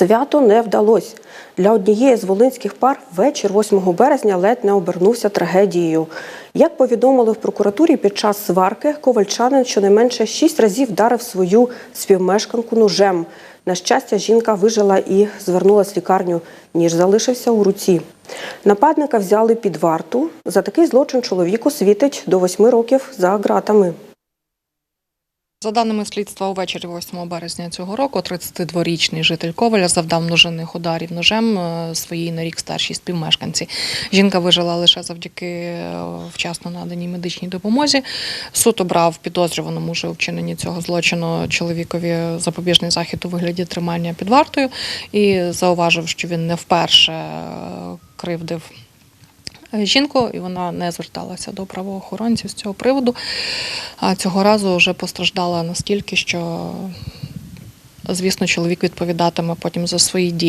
Свято не вдалось. Для однієї з волинських пар вечір 8 березня ледь не обернувся трагедією. Як повідомили в прокуратурі, під час сварки ковальчанин щонайменше шість разів вдарив свою співмешканку ножем. На щастя, жінка вижила і звернулась в лікарню, ніж залишився у руці. Нападника взяли під варту. За такий злочин чоловіку світить до восьми років за ґратами. За даними слідства, увечері 8 березня цього року 32-річний житель Коваля завдав множинних ударів ножем е, своїй на рік старшій співмешканці. Жінка вижила лише завдяки е, вчасно наданій медичній допомозі. Суд обрав підозрюваному вже вчиненні цього злочину чоловікові запобіжний захід у вигляді тримання під вартою і зауважив, що він не вперше е, кривдив жінку, і вона не зверталася до правоохоронців з цього приводу. А цього разу вже постраждала настільки, що, звісно, чоловік відповідатиме потім за свої дії.